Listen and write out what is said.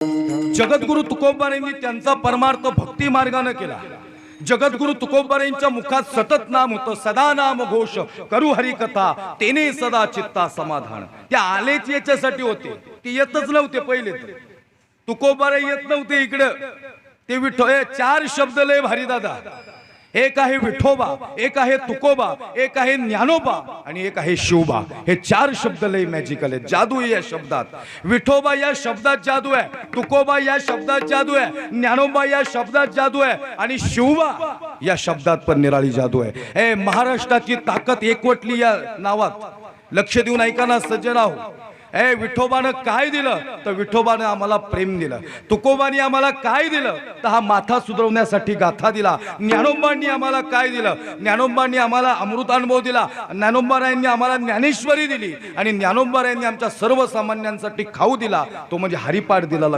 जगद्गुरु तुकोबारेंनी त्यांचा परमार्थ भक्ती मार्गाने केला. जगद्गुरु तुकोबारेंच्या मुखात सतत नाम होतं सदा नाम घोष करू हरिकथा तेने सदा चित्ता समाधान. ते आलेच याच्यासाठी होते ते येतच नव्हते पहिले तुकोबारे येत नव्हते इकडं. ते विठो चार शब्द लय भारी दादा. एक आहे विठोबा एक आहे तुकोबा एक आहे ज्ञानोबा आणि एक आहे शिवबा. हे चार शब्द लय मॅजिकल आहेत. जादू या शब्दात. विठोबा या शब्दात जादू आहे तुकोबा या शब्दात जादू आहे ज्ञानोबा या शब्दात जादू आहे आणि शिवबा या शब्दात पण निराळी जादू आहे. ए महाराष्ट्राची ताकद एकवटली या नावात. लक्ष देऊन ऐका ना सज्जन आहो. ए विठोबानं काय दिलं? तर विठोबानं आम्हाला प्रेम दिलं. तुकोबानी आम्हाला काय दिलं? तर हा माथा सुधरवण्यासाठी गाथा दिला. ज्ञानोबांनी आम्हाला काय दिलं? ज्ञानोबांनी आम्हाला अमृतानुभव दिला. ज्ञानोबारायांनी आम्हाला ज्ञानेश्वरी दिली. आणि ज्ञानोबारायांनी आमच्या सर्वसामान्यांसाठी खाऊ दिला. तो म्हणजे हरिपाठ दिला